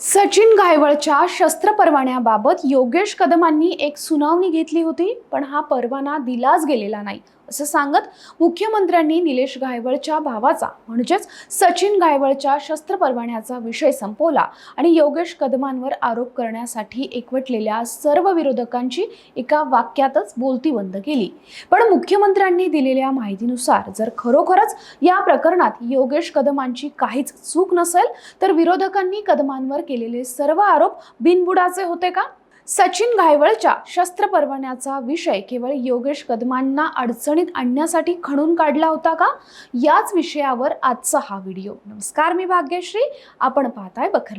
सचिन गायवळच्या शस्त्र परवान्याबाबत योगेश कदमांनी एक सुनावणी घेतली होती पण हा परवाना दिलाच गेलेला नाही. असं सांगत मुख्यमंत्र्यांनी निलेश गायवळच्या भावाचा म्हणजेच सचिन गायवळच्या शस्त्र परवान्याचा विषय संपवला आणि योगेश कदमांवर आरोप करण्यासाठी एकवटलेल्या सर्व विरोधकांची एका वाक्यातच बोलती बंद केली. पण मुख्यमंत्र्यांनी दिलेल्या माहितीनुसार जर खरोखरच या प्रकरणात योगेश कदमांची काहीच चूक नसेल तर विरोधकांनी कदमांवर केलेले सर्व आरोप बिनबुडाचे होते का? सचिन घायवळच्या शस्त्र परवान्याचा विषय केवळ योगेश कदमांना अडचणीत आणण्यासाठी खणून काढला होता का? याच विषयावर आजचा हा व्हिडिओ. नमस्कार मी भाग्यश्री. आपण पाहताय बखर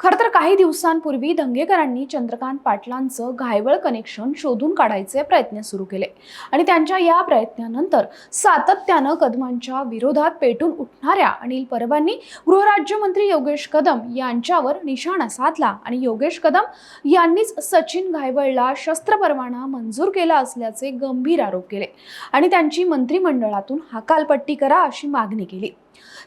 खरं तर काही दिवसांपूर्वी दंगेकरांनी चंद्रकांत पाटलांचं घायवळ कनेक्शन शोधून काढायचे प्रयत्न सुरू केले. आणि त्यांच्या या प्रयत्नानंतर सातत्यानं कदमांच्या विरोधात पेटून उठणाऱ्या अनिल परबांनी गृहराज्यमंत्री योगेश कदम यांच्यावर निशाणा साधला आणि योगेश कदम यांनीच सचिन घायवळला शस्त्र परवाना मंजूर केला असल्याचे गंभीर आरोप केले. आणि त्यांची मंत्रिमंडळातून हकालपट्टी करा अशी मागणी केली.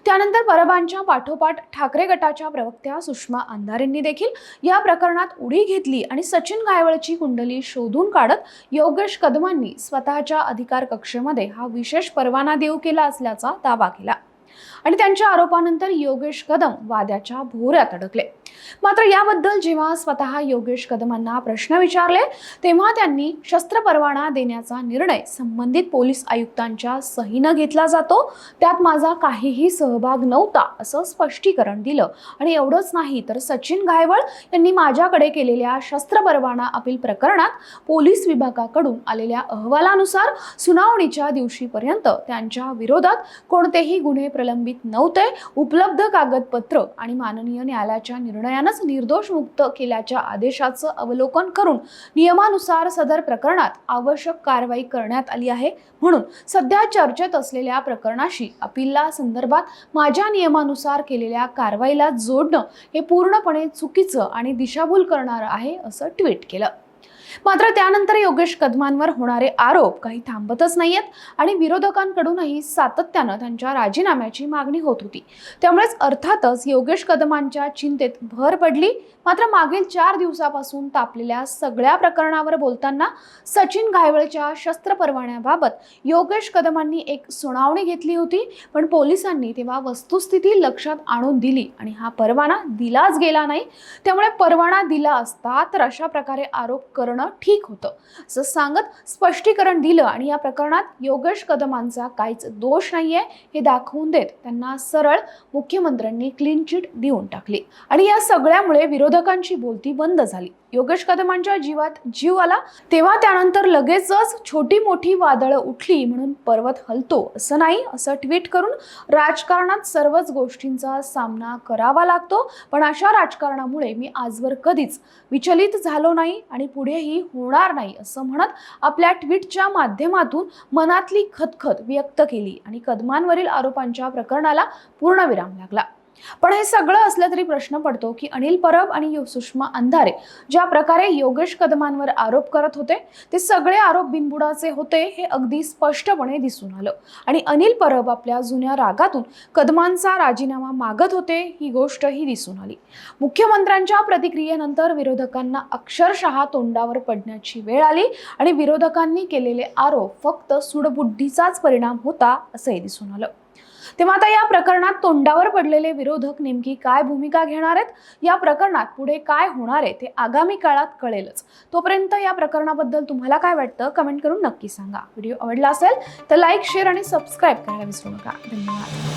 त्यानंतर परबांच्या पाठोपाठ ठाकरे गटाच्या प्रवक्त्या सुषमा अंधारेंनी देखील या प्रकरणात उडी घेतली आणि सचिन गायवळची कुंडली शोधून काढत योगेश कदमांनी स्वतःच्या अधिकार कक्षेमध्ये हा विशेष परवाना देऊ केला असल्याचा दावा केला. आणि त्यांच्या आरोपानंतर योगेश कदम वाद्याच्या भोऱ्यात अडकले. मात्र याबद्दल जेव्हा स्वतः योगेश कदमांना प्रश्न विचारले तेव्हा त्यांनी शस्त्र परवाना देण्याचा निर्णय संबंधित पोलीस आयुक्तांच्या सहीनं घेतला जातो. त्यात माझा काहीही सहभाग नव्हता असं स्पष्टीकरण दिलं. आणि एवढंच नाही तर सचिन गायवळ यांनी माझ्याकडे केलेल्या शस्त्र परवाना अपील प्रकरणात पोलीस विभागाकडून आलेल्या अहवालानुसार सुनावणीच्या दिवशीपर्यंत त्यांच्या विरोधात कोणतेही गुन्हे प्रलंबित नव्हते. उपलब्ध कागदपत्र आणि माननीय न्यायालयाच्या निर्णय निर्णयानंच निर्दोष मुक्त केल्याच्या आदेशाचं अवलोकन करून नियमानुसार सदर प्रकरणात आवश्यक कारवाई करण्यात आली आहे. म्हणून सध्या चर्चेत असलेल्या प्रकरणाशी अपीलला संदर्भात माझ्या नियमानुसार केलेल्या कारवाईला जोडणं हे पूर्णपणे चुकीचं आणि दिशाभूल करणारं आहे असं ट्विट केलं. मात्र त्यानंतर योगेश कदमांवर होणारे आरोप काही थांबतच नाहीयेत आणि विरोधकांकडूनही सातत्यानं त्यांच्या राजीनाम्याची मागणी होत होती. त्यामुळेच अर्थातच योगेश कदमांच्या चिंतेत भर पडली. मात्र मागील चार दिवसापासून तापलेल्या सगळ्या प्रकरणावर बोलताना सचिन घायवळच्या शस्त्र परवान्याबाबत योगेश कदमांनी एक सुनावणी घेतली होती. पण पोलिसांनी तेव्हा वस्तुस्थिती लक्षात आणून दिली आणि हा परवाना दिलाच गेला नाही. त्यामुळे परवाना दिला असता तर अशा प्रकारे आरोप करणं ठीक होतं. असं सांगत स्पष्टीकरण दिलं आणि या प्रकरणात योगेश कदमांचा काहीच दोष नाहीये हे दाखवून देत त्यांना सरळ मुख्यमंत्र्यांनी क्लीन चिट देऊन टाकली. आणि या सगळ्यामुळे विरोधकांची बोलती बंद झाली. योगेश कदमांच्या जीवात जीव आला तेव्हा त्यानंतर लगेचच छोटी मोठी वादळं उठली म्हणून पर्वत हलतो असं नाही असं ट्विट करून राजकारणात सर्वच गोष्टींचा सामना करावा लागतो. पण अशा राजकारणामुळे मी आजवर कधीच विचलित झालो नाही आणि पुढेही होणार नाही असं म्हणत आपल्या ट्विटच्या माध्यमातून मनातली खतखत व्यक्त केली आणि कदमांवरील आरोपांच्या प्रकरणाला पूर्णविराम लागला. पण हे सगळं असलं तरी प्रश्न पडतो की अनिल परब आणि सुषमा अंधारे ज्या प्रकारे योगेश कदमांवर आरोप करत होते ते सगळे आरोप बिनबुडाचे होते हे अगदी स्पष्टपणे दिसून आलं. आणि अनिल परब आपल्या जुन्या रागातून कदमांचा राजीनामा मागत होते ही गोष्टही दिसून आली. मुख्यमंत्र्यांच्या प्रतिक्रियेनंतर विरोधकांना अक्षरशः तोंडावर पडण्याची वेळ आली आणि विरोधकांनी केलेले आरोप फक्त सुडबुद्धीचाच परिणाम होता असंही दिसून आलं. तेव्हा आता या प्रकरणात तोंडावर पडलेले विरोधक नेमकी काय भूमिका घेणार आहेत? या प्रकरणात पुढे काय होणार आहे ते आगामी काळात कळेलच. तोपर्यंत या प्रकरणाबद्दल तुम्हाला काय वाटतं? कमेंट करून नक्की सांगा. व्हिडिओ आवडला असेल तर लाईक शेअर आणि सबस्क्राईब करायला विसरू नका. धन्यवाद.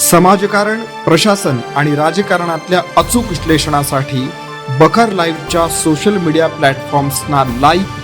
समाजकारण प्रशासन आणि राजकारणातल्या अचूक विश्लेषणासाठी बखर लाईव्हच्या सोशल मीडिया प्लॅटफॉर्म्सना लाईक